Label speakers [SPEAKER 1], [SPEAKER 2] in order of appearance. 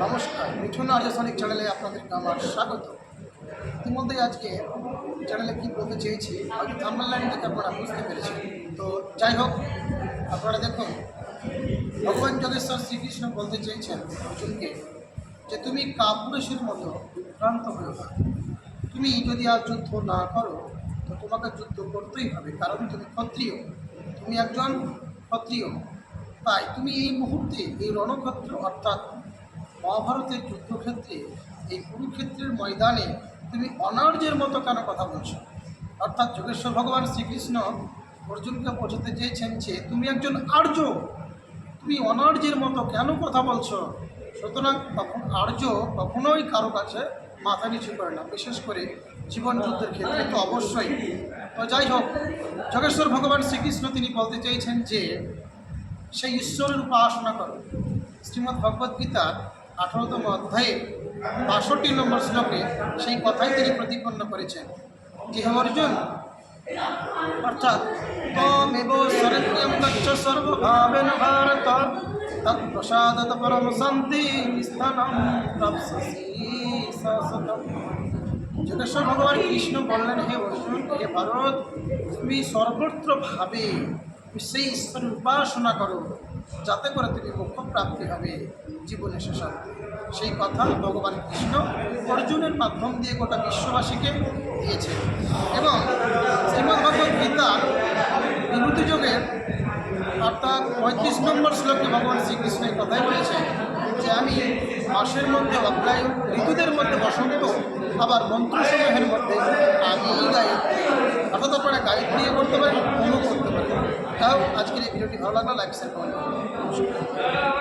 [SPEAKER 1] নমস্কার, মিঠুন আর্যসনিক চ্যানেলে আপনাদেরকে আমার স্বাগত। ইতিমধ্যেই আজকে চ্যানেলে কী বলতে চেয়েছি, হয়তো থাম্বাল লাইন থেকে আপনারা বুঝতে পেরেছেন। তো যাই হোক, আপনারা দেখুন, ভগবান যোগেশ্বর শ্রীকৃষ্ণ বলতে চেয়েছেন অর্জুনকে যে তুমি কাপুরুষের মতো বিভ্রান্ত হয়ে না। তুমি যদি আর যুদ্ধ না করো, তো তোমাকে যুদ্ধ করতেই হবে, কারণ তুমি ক্ষত্রিয়। তুমি একজন ক্ষত্রিয়। তাই তুমি এই মুহূর্তে এই রণক্ষেত্র, অর্থাৎ মহাভারতের যুদ্ধক্ষেত্রে, এই কুরুক্ষেত্রের ময়দানে তুমি অনার্যের মতো কেন কথা বলছো? অর্থাৎ যোগেশ্বর ভগবান শ্রীকৃষ্ণ অর্জুনকে বোঝাতে চেয়েছেন যে, তুমি একজন আর্য। তুমি অনার্যের মতো কেন কথা বলছো? সুতরাং তখন আর্য কখনোই কারও কাছে মাথা নিচু করে না। বিশেষ করে জীবন যুদ্ধের ক্ষেত্রে তো অবশ্যই। তো যাই হোক, যোগেশ্বর ভগবান শ্রীকৃষ্ণ তিনি বলতে চেয়েছেন যে, সেই ঈশ্বরের উপাসনা করো। শ্রীমদ্ ভগবদ্গীতার আঠারোতম অধ্যায়ে বাষট্টি নম্বর শ্লোকে সেই কথাই তিনি প্রতিপন্ন করেছেন। যে হে অর্জুন অর্থাৎ তমেব শরণ্যম গচ্ছ সর্বভাবেন ভারত তৎপ্রসাদত পরম শান্তি স্থানম প্রাপ্সসি যোগেশ্বর ভগবান কৃষ্ণ বললেন, হে অর্জুন হে ভারত, তুমি সর্বত্র ভাবে সেই ঈশ্বরের উপাসনা করো। যাতে করে তুমি মোক্ষ প্রাপ্তি হবে জীবনে শেষ সেই কথা ভগবান কৃষ্ণ অর্জুনের মাধ্যম দিয়ে গোটা বিশ্ববাসীকে দিয়েছে এবং শ্রীমদ্ গীতা বিভূতি যোগের অর্থাৎ পঁয়ত্রিশ নম্বর শ্লোকে ভগবান শ্রীকৃষ্ণ এই কথাই বলেছে যে, আমি মাসের মধ্যে অগ্রায়ু ঋতুদের মধ্যে বসন্ত, আবার মন্ত্রসমূহের মধ্যে আমি গায়ত্রী অর্থাৎ আপনারা গায়ত্রী করতে পারেন অনু করতে পারেন তাও আজকের এই ভিডিওটি ভালো লাগল লাইক শেয়ার কমেন্ট